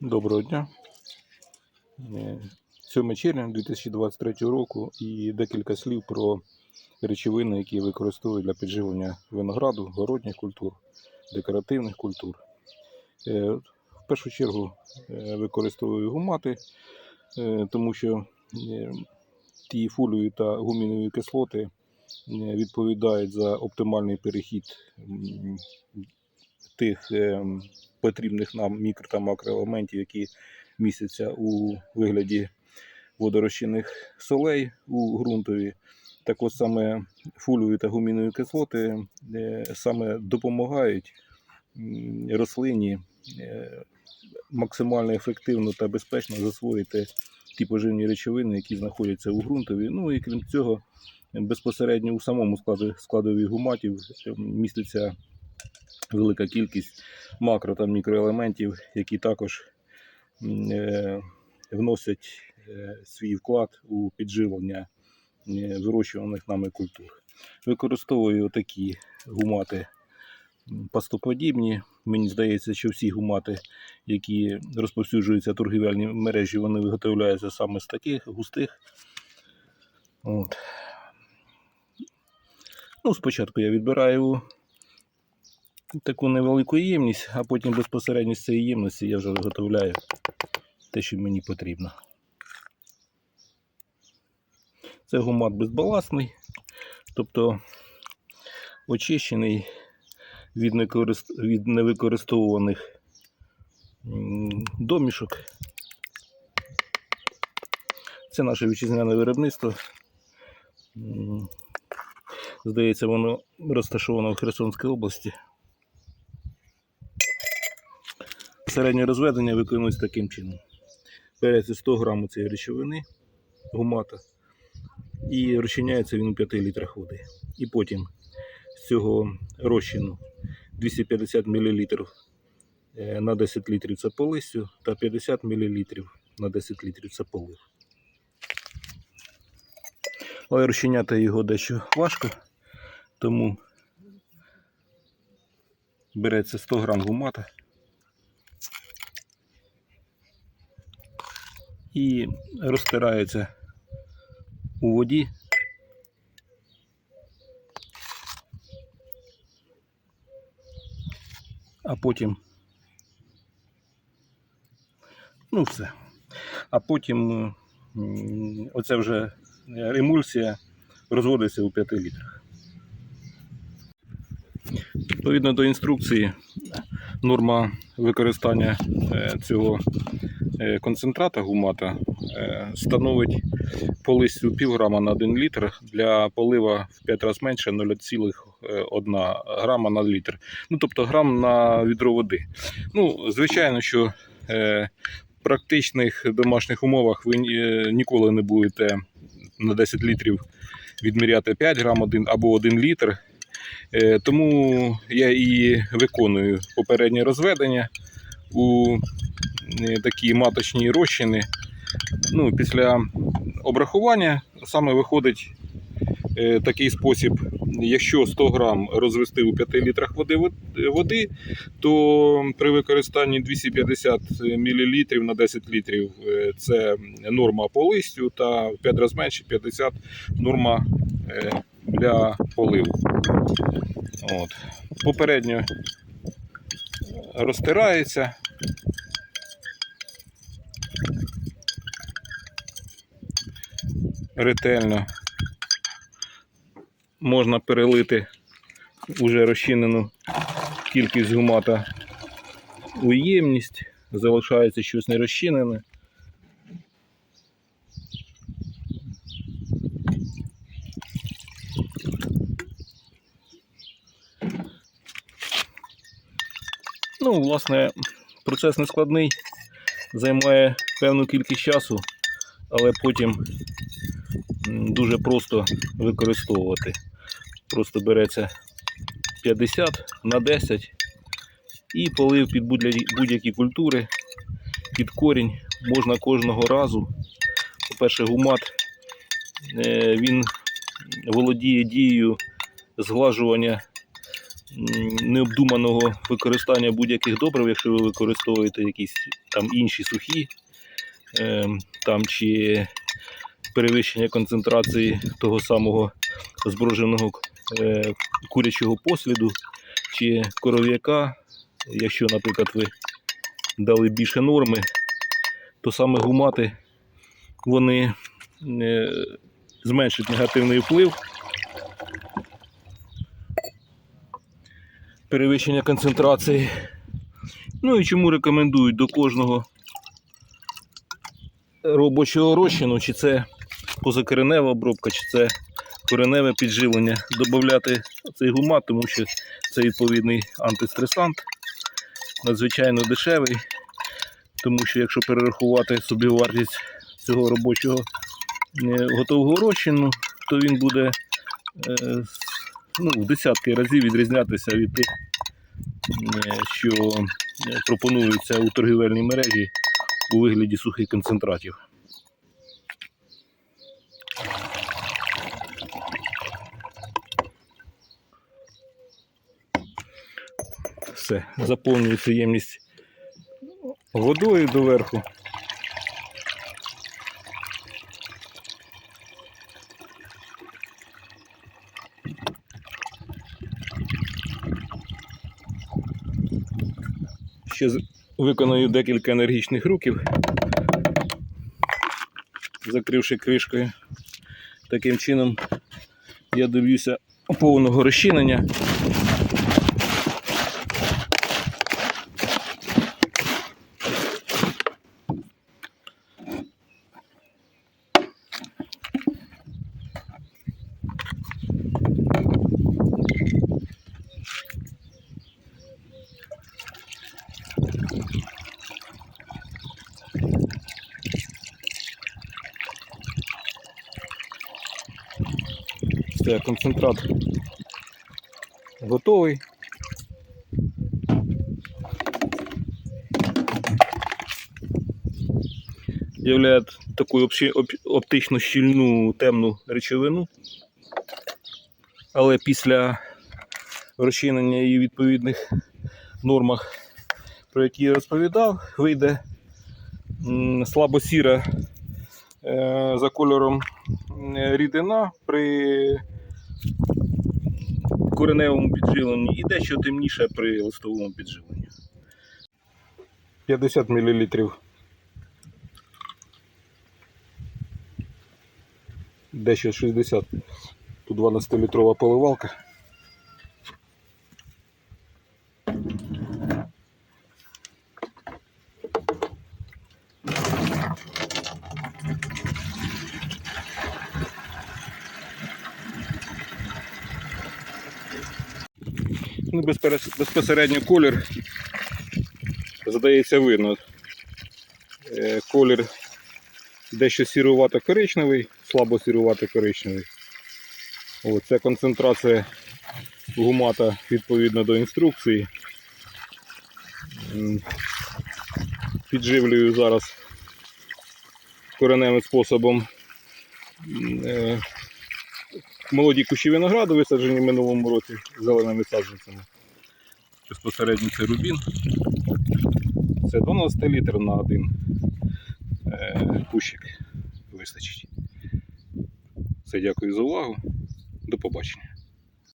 Доброго дня. Е, 7 червня 2023 року і декілька слів про речовини, які використовують для підживлення винограду, городніх культур, декоративних культур. Е, В першу чергу е, використовую гумати, тому що ті фоліові та гумінові кислоти відповідають за оптимальний перехід тих е, потрібних нам мікро та макроелементів, які містяться у вигляді водорозчинних солей у ґрунтові. Так от саме фоліові та гумінові кислоти е, саме допомагають рослині е, максимально ефективно та безпечно засвоїти ті поживні речовини, які знаходяться у ґрунтові. Ну і крім цього, безпосередньо у самому складові гуматів е, міститься велика кількість макро та мікроелементів, які також е, вносять е, свій вклад у підживлення е, вирощуваних нами культур. Використовую такі гумати пастоподібні. Мені здається, що всі гумати, які розповсюджуються в торгівельній мережі, вони виготовляються саме з таких густих. От. Ну, спочатку я відбираю таку невелику ємність, а потім безпосередньо з цієї ємності я вже виготовляю те, що мені потрібно. Це гумат безбалансний, тобто очищений від, некорист... від невикористовуваних домішок. Це наше вітчизняне виробництво. Здається, воно розташовано в Херсонській області. Середнє розведення виконується таким чином. Береться 100 грамів цієї речовини гумата і розчиняється він у 5 літрах води. І потім з цього розчину 250 мл на 10 літрів це по листю та 50 мл на 10 літрів це полив. Але розчиняти його дещо важко, тому береться 100 грам гумата і розтирається у воді. А потім, ну все. А потім оце вже емульсія розводиться у 5 літрах. Відповідно до інструкції, норма використання е, цього концентрата гумата е, становить по листю півграма на 1 літр для полива в 5 разів менше 0,1 грама на літр. Ну, тобто грам на відро води. Ну, звичайно, що е, в практичних домашніх умовах ви е, ніколи не будете на 10 літрів відміряти 5 грам або 1 літр. Е, Тому я і виконую попереднє розведення у е, такі маточні розчини. Ну, після обрахування саме виходить е, такий спосіб. Якщо 100 грам розвести у 5 літрах води, води, то при використанні 250 мл на 10 літрів е, це норма по листю, та в 5 разів менше 50 норма е, для поливу. От. Попередньо розтирається. Ретельно можна перелити уже розчинену кількість гумата у ємність, залишається щось не розчинене. Ну, власне, процес не складний, займає певну кількість часу, але потім дуже просто використовувати. Просто береться 50 на 10 і полив під будь- будь-які культури, під корінь можна кожного разу. По-перше, гумат е, він володіє дією зглажування необдуманого використання будь-яких добрив, якщо ви використовуєте якісь там інші сухі, е, там чи перевищення концентрації того самого зброженого е, курячого посліду чи коров'яка, якщо, наприклад, ви дали більше норми, то саме гумати вони е, зменшать негативний вплив. Перевищення концентрації. Ну і чому рекомендують до кожного робочого розчину, чи це позакоренева обробка, чи це кореневе підживлення, додати цей гумат, тому що це відповідний антистресант, надзвичайно дешевий, тому що якщо перерахувати собі вартість цього робочого е, готового розчину, то він буде е, ну, в десятки разів відрізнятися від тих, е, що пропонуються у торгівельній мережі у вигляді сухих концентратів. Все, заповнюється ємність водою доверху. Ще виконую декілька енергічних рухів, закривши кришкою. Таким чином я доб'юся повного розчинення. Все, концентрат готовий. Являє таку оптично щільну темну речовину. Але після розчинення її відповідних нормах, про які я розповідав, вийде слабосіра е, за кольором е, рідина при кореневому підживленні і дещо темніше при листовому підживленні. 50 мл. Дещо 60. Тут 12-літрова поливалка. Ну, безпосередньо колір здається видно. Е, Колір дещо сірувато коричневий, слабо сірувато коричневий. О, це концентрація гумата відповідно до інструкції. Підживлюю зараз кореневим способом е, молоді кущі винограду, висаджені в минулому році зеленими саджанцями. Безпосередньо це рубін. Це 12 літр на один е, кущик вистачить. Все, дякую за увагу. До побачення.